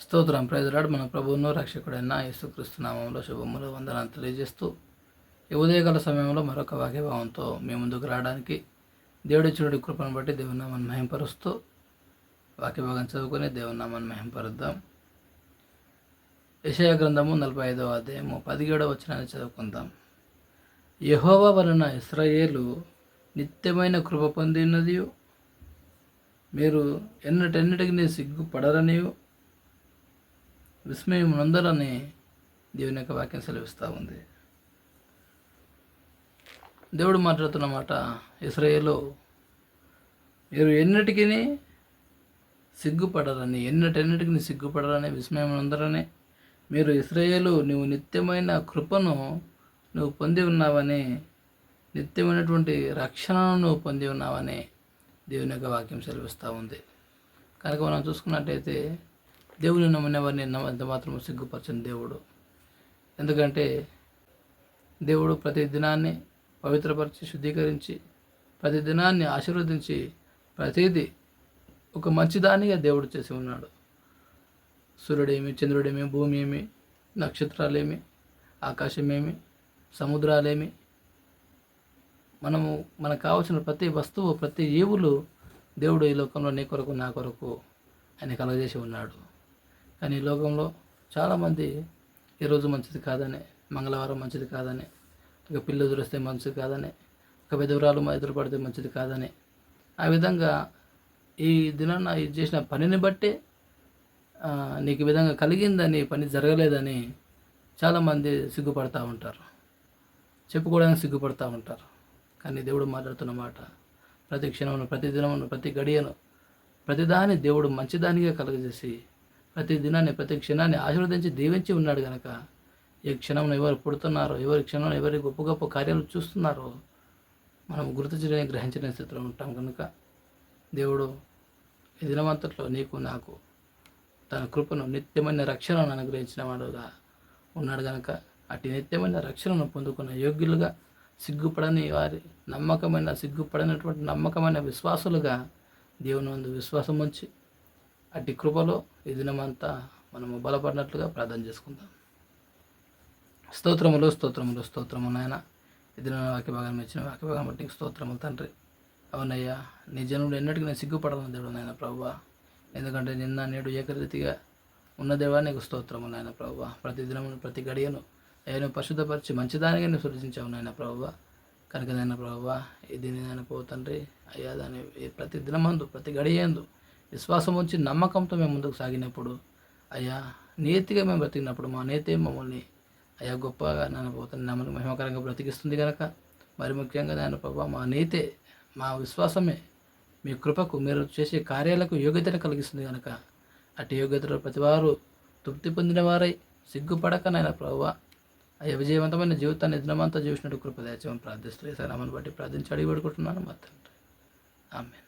స్తోత్రం. ప్రజలాడు మన ప్రభువును రక్షకుడైన యేసుక్రీస్తు నామంలో శుభములు వందనాలు తెలియజేస్తూ ఈ ఉదయకాల సమయంలో మరొక వాక్యభావంతో మీ ముందుకు రావడానికి దేవుడి చూడు కృపను బట్టి దేవుని మహింపరుస్తూ వాక్యభాగం చదువుకొని దేవుని మహింపరుద్దాం. యశయ గ్రంథము నలభై ఐదవ అధ్యాయము పదిహేడవ వచనాన్ని చదువుకుందాం. యహోవా వలన ఇస్రాయేలు నిత్యమైన కృప పొందినది మీరు ఎన్నటెన్నటికి సిగ్గుపడరనియు. విస్మయం నందరని దేవుని యొక్క వాక్యం సెలవిస్తూ ఉంది. దేవుడు మాట్లాడుతున్న మాట ఇస్రాయేలు మీరు ఎన్నిటికీ సిగ్గుపడరని ఎన్నటెన్నిటికి సిగ్గుపడరని విస్మయం నందరని మీరు ఇస్రాయేలు నువ్వు నిత్యమైన కృపను నువ్వు పొంది ఉన్నావని నిత్యమైనటువంటి రక్షణను నువ్వు పొంది ఉన్నావని దేవుని యొక్క వాక్యం సెలవిస్తూ ఉంది. కనుక మనం చూసుకున్నట్టయితే దేవుని నమ్మినవారిని వారిని ఎంత మాత్రం సిగ్గుపరచని దేవుడు. ఎందుకంటే దేవుడు ప్రతి దినాన్ని పవిత్రపరిచి శుద్ధీకరించి ప్రతి దినాన్ని ఆశీర్వదించి ప్రతిదీ ఒక మంచిదానిగా దేవుడు చేసి ఉన్నాడు. సూర్యుడేమి చంద్రుడేమి భూమి ఏమి నక్షత్రాలేమి ఆకాశమేమి సముద్రాలేమి మనము మనకు కావాల్సిన ప్రతి వస్తువు ప్రతి జీవులు దేవుడు ఈ లోకంలో నీ కొరకు నా కొరకు ఆయన కలగజేసి ఉన్నాడు. కానీ ఈ లోకంలో చాలామంది ఈరోజు మంచిది కాదని మంగళవారం మంచిది కాదని ఒక పిల్లి ఎదురొస్తే మంచిది కాదని ఒక విధవరాలు ఎదురుపడితే మంచిది కాదని. ఆ విధంగా ఈ దినాన ఇది చేసిన పనిని బట్టి నీకు విధంగా కలిగిందని పని జరగలేదని చాలామంది సిగ్గుపడతా ఉంటారు. చెప్పుకోవడానికి సిగ్గుపడతా ఉంటారు. కానీ దేవుడు మాట్లాడుతున్న మాట ప్రతి క్షణమును ప్రతి దినమును ప్రతి గడియను ప్రతిదాని దేవుడు మంచిదానిగా కలుగజేసి ప్రతి దినాన్ని ప్రతి క్షణాన్ని ఆశీర్వదించి దీవించి ఉన్నాడు కనుక ఏ క్షణంలో ఎవరు పుడుతున్నారో ఎవరి క్షణంలో ఎవరి గొప్ప గొప్ప కార్యాలు చూస్తున్నారో మనం గుర్తించడానికి గ్రహించలేని స్థితిలో ఉంటాం కనుక దేవుడు ఈ దినమంతట్లో నీకు నాకు తన కృపను నిత్యమైన రక్షణను అనుగ్రహించిన వాడుగా ఉన్నాడు కనుక అటు నిత్యమైన రక్షణను పొందుకున్న యోగ్యులుగా సిగ్గుపడని వారి నమ్మకమైన సిగ్గుపడినటువంటి నమ్మకమైన విశ్వాసులుగా దేవుని ముందు విశ్వాసం ఉంచి అట్టి కృపలో ఈ దినమంతా మనము బలపడినట్లుగా ప్రార్థన చేసుకుందాం. స్తోత్రములు స్తోత్రములు స్తోత్రము నాయన. ఇది నా వాక్య భాగం ఇచ్చిన వాక్య భాగం బట్టి స్తోత్రములు తండ్రి. అవునయ్యా నీ జనుడు ఎన్నటికీ నేను సిగ్గుపడను దేవుడు నాయన ప్రభు ఎందుకంటే నిన్న నేడు ఏకరీతిగా ఉన్న దేవా నీకు స్తోత్రము నాయన ప్రభు ప్రతి దినము ప్రతి గడియను అయ్యను పరిశుద్ధపరిచి మంచిదానిగా నేను సృజించావు నాయన ప్రభు కనుక నాయన ప్రభు ఇది నేను పోతండ్రి అయ్యా దాని ప్రతి దినమందు ప్రతి గడియందు విశ్వాసం ఉంచి నమ్మకంతో మేము ముందుకు సాగినప్పుడు అయ్యా నీతిగా మేము బ్రతికినప్పుడు మా నేతే మమ్మల్ని అయ్యా గొప్పగా నన్ను పోతున్న నమ్మకం మహిమకరంగా బ్రతికిస్తుంది కనుక మరి ముఖ్యంగా నాయన ప్రభావ మా నీతే మా విశ్వాసమే మీ కృపకు మీరు చేసే కార్యాలకు యోగ్యతను కలిగిస్తుంది కనుక అటు యోగ్యతలో ప్రతివారు తృప్తి పొందిన వారై సిగ్గుపడక నాయన ప్రభావ అయ్యా విజయవంతమైన జీవితాన్ని దినమంతా చూసినట్టు కృప దయచేమని ప్రార్థిస్తూ అమ్మని బట్టి ప్రార్థించి అడిగి పెడుకుంటున్నాను మా తండ్రి. ఆమె